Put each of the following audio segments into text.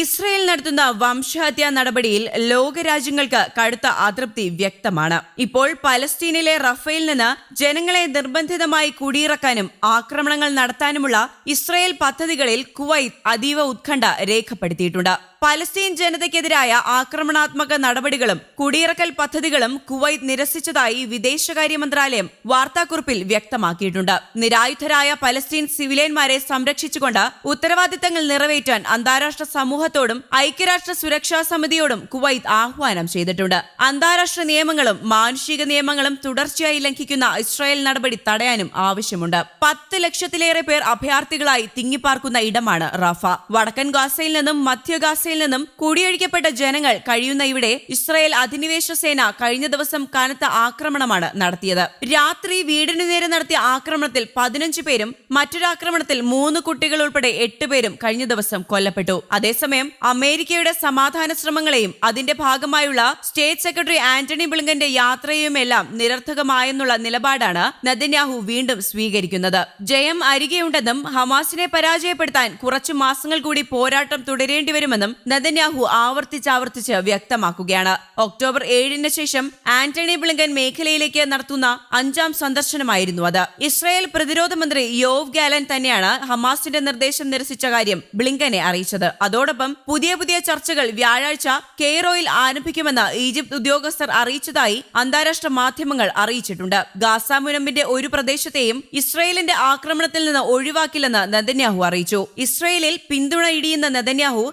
Israel നടത്തുന്ന വംശഹത്യാ നടപടിയിൽ ലോകരാജ്യങ്ങൾക്ക് കടുത്ത അതൃപ്തി വ്യക്തമാണ്. ഇപ്പോൾ പലസ്തീനിലെ റഫേൽ നിന്ന് ജനങ്ങളെ നിർബന്ധിതമായി കുടിയിറക്കാനും ആക്രമണങ്ങൾ നടത്താനുമുള്ള ഇസ്രയേൽ പദ്ധതികളിൽ കുവൈത്ത് അതീവ ഉത്കണ്ഠ രേഖപ്പെടുത്തിയിട്ടുണ്ട്. പലസ്തീൻ ജനതയ്ക്കെതിരായ ആക്രമണാത്മക നടപടികളും കുടിയിറക്കൽ പദ്ധതികളും കുവൈത്ത് നിരസിച്ചതായി വിദേശകാര്യ മന്ത്രാലയം വാർത്താക്കുറിപ്പിൽ വ്യക്തമാക്കിയിട്ടുണ്ട്. നിരായുധരായ പലസ്തീൻ സിവിലിയന്മാരെ സംരക്ഷിച്ചുകൊണ്ട് ഉത്തരവാദിത്തങ്ങൾ നിറവേറ്റാൻ അന്താരാഷ്ട്ര സമൂഹത്തോടും ഐക്യരാഷ്ട്ര സുരക്ഷാ സമിതിയോടും കുവൈത്ത് ആഹ്വാനം ചെയ്തിട്ടുണ്ട്. അന്താരാഷ്ട്ര നിയമങ്ങളും മാനുഷിക നിയമങ്ങളും തുടർച്ചയായി ലംഘിക്കുന്ന ഇസ്രായേൽ നടപടി തടയാനും ആവശ്യമുണ്ട്. പത്ത് ലക്ഷത്തിലേറെ പേർ അഭയാർത്ഥികളായി തിങ്ങിപ്പാർക്കുന്ന ഇടമാണ് റഫ. വടക്കൻ ഗാസയിൽ നിന്നും മധ്യ ഗാസയിൽ നിന്നും കുടിയൊഴിക്കപ്പെട്ട ജനങ്ങൾ കഴിയുന്ന ഇവിടെ ഇസ്രായേൽ അധിനിവേശ സേന കഴിഞ്ഞ ദിവസം കനത്ത ആക്രമണമാണ് നടത്തിയത്. രാത്രി വീടിനു നേരെ നടത്തിയ ആക്രമണത്തിൽ പതിനഞ്ച് പേരും മറ്റൊരാക്രമണത്തിൽ മൂന്ന് കുട്ടികൾ ഉൾപ്പെടെ എട്ട് പേരും കഴിഞ്ഞ ദിവസം കൊല്ലപ്പെട്ടു. അതേസമയം അമേരിക്കയുടെ സമാധാന ശ്രമങ്ങളെയും അതിന്റെ ഭാഗമായുള്ള സ്റ്റേറ്റ് സെക്രട്ടറി ആന്റണി ബ്ലിങ്കന്റെ യാത്രയുമെല്ലാം നിരർത്ഥകമായെന്നുള്ള നിലപാടാണ് നദന്യാഹു വീണ്ടും സ്വീകരിക്കുന്നത്. ജയം അരികെയുണ്ടെന്നും ഹമാസിനെ പരാജയപ്പെടുത്താൻ കുറച്ചു മാസങ്ങൾ കൂടി പോരാട്ടം തുടരേണ്ടി വരുമെന്നും നെതന്യാഹു ആവർത്തിച്ചാവർത്തിച്ച് വ്യക്തമാക്കുകയാണ്. ഒക്ടോബർ ഏഴിന് ശേഷം ആന്റണി ബ്ലിങ്കൻ മേഖലയിലേക്ക് നടത്തുന്ന അഞ്ചാം സന്ദർശനമായിരുന്നു അത്. ഇസ്രായേൽ പ്രതിരോധ മന്ത്രി യോവ് ഗാലൻ തന്നെയാണ് ഹമാസിന്റെ നിർദ്ദേശം നിരസിച്ച കാര്യം ബ്ലിങ്കനെ അറിയിച്ചത്. അതോടൊപ്പം പുതിയ പുതിയ ചർച്ചകൾ വ്യാഴാഴ്ച കെയ്റോയിൽ ആരംഭിക്കുമെന്ന് ഈജിപ്ത് ഉദ്യോഗസ്ഥർ അറിയിച്ചതായി അന്താരാഷ്ട്ര മാധ്യമങ്ങൾ അറിയിച്ചിട്ടുണ്ട്. ഗാസ മുനമ്പിന്റെ ഒരു പ്രദേശത്തെയും ഇസ്രായേലിന്റെ ആക്രമണത്തിൽ നിന്ന് ഒഴിവാക്കില്ലെന്ന് നെതന്യാഹു അറിയിച്ചു. ഇസ്രയേലിൽ പിന്തുണ ഇടിയുന്ന നെതന്യാഹു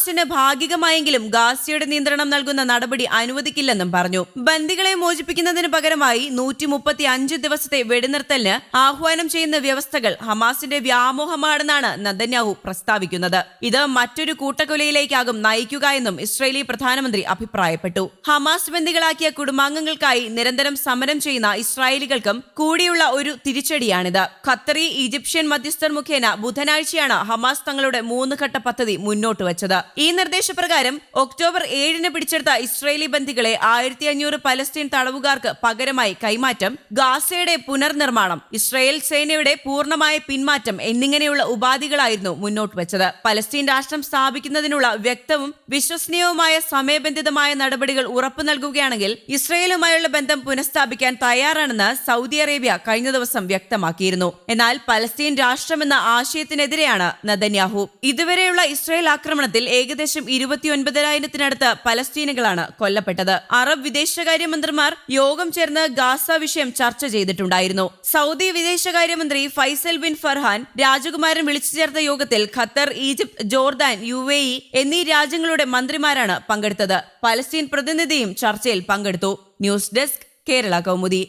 ഹമാസിന് ഭാഗികമായെങ്കിലും ഗാസിയുടെ നിയന്ത്രണം നൽകുന്ന നടപടി അനുവദിക്കില്ലെന്നും പറഞ്ഞു. ബന്ദികളെ മോചിപ്പിക്കുന്നതിന് പകരമായി നൂറ്റി മുപ്പത്തി അഞ്ച് ദിവസത്തെ വെടിനിർത്തലിന് ആഹ്വാനം ചെയ്യുന്ന വ്യവസ്ഥകൾ ഹമാസിന്റെ വ്യാമോഹമാണെന്നാണ് നദന്യാഹു പ്രസ്താവിക്കുന്നത്. ഇത് മറ്റൊരു കൂട്ടക്കൊലയിലേക്കാകും നയിക്കുക എന്നും ഇസ്രയേലി പ്രധാനമന്ത്രി അഭിപ്രായപ്പെട്ടു. ഹമാസ് ബന്ദികളാക്കിയ കുടുംബാംഗങ്ങൾക്കായി നിരന്തരം സമരം ചെയ്യുന്ന ഇസ്രായേലികൾക്കും കൂടിയുള്ള ഒരു തിരിച്ചടിയാണിത്. ഖത്തറി ഈജിപ്ഷ്യൻ മധ്യസ്ഥർ മുഖേന ബുധനാഴ്ചയാണ് ഹമാസ് തങ്ങളുടെ മൂന്ന് ഘട്ട പദ്ധതി മുന്നോട്ട് വച്ചത്. ഈ നിർദ്ദേശപ്രകാരം ഒക്ടോബർ ഏഴിന് പിടിച്ചെടുത്ത ഇസ്രയേലി ബന്ധികളെ ആയിരത്തി അഞ്ഞൂറ് പലസ്തീൻ തടവുകാർക്ക് പകരമായി കൈമാറ്റം ഗാസയുടെ പുനർനിർമ്മാണം ഇസ്രയേൽ സേനയുടെ പൂർണമായ പിന്മാറ്റം എന്നിങ്ങനെയുള്ള ഉപാധികളായിരുന്നു മുന്നോട്ട് വെച്ചത്. പലസ്തീൻ രാഷ്ട്രം സ്ഥാപിക്കുന്നതിനുള്ള വ്യക്തവും വിശ്വസനീയവുമായ സമയബന്ധിതമായ നടപടികൾ ഉറപ്പു നൽകുകയാണെങ്കിൽ ഇസ്രയേലുമായുള്ള ബന്ധം പുനഃസ്ഥാപിക്കാൻ തയ്യാറാണെന്ന് സൗദി അറേബ്യ കഴിഞ്ഞ ദിവസം വ്യക്തമാക്കിയിരുന്നു. എന്നാൽ പലസ്തീൻ രാഷ്ട്രമെന്ന ആശയത്തിനെതിരെയാണ് നദന്യാഹു ഇതുവരെയുള്ള ഇസ്രയേൽ ആക്രമണത്തിൽ ഏകദേശം ഇരുപത്തിയൊൻപതിനായിരത്തിനടുത്ത് പലസ്തീനുകളാണ് കൊല്ലപ്പെട്ടത്. അറബ് വിദേശകാര്യമന്ത്രിമാർ യോഗം ചേർന്ന് ഗാസ വിഷയം ചർച്ച ചെയ്തിട്ടുണ്ടായിരുന്നു. സൗദി വിദേശകാര്യമന്ത്രി ഫൈസൽ ബിൻ ഫർഹാൻ രാജകുമാരൻ വിളിച്ചു ചേർത്ത യോഗത്തിൽ Qatar Egypt Jordan U A E എന്നീ രാജ്യങ്ങളുടെ മന്ത്രിമാരാണ് പങ്കെടുത്തത്. പലസ്തീൻ പ്രതിനിധിയും ചർച്ചയിൽ പങ്കെടുത്തു. News desk Kerala Kaumudi.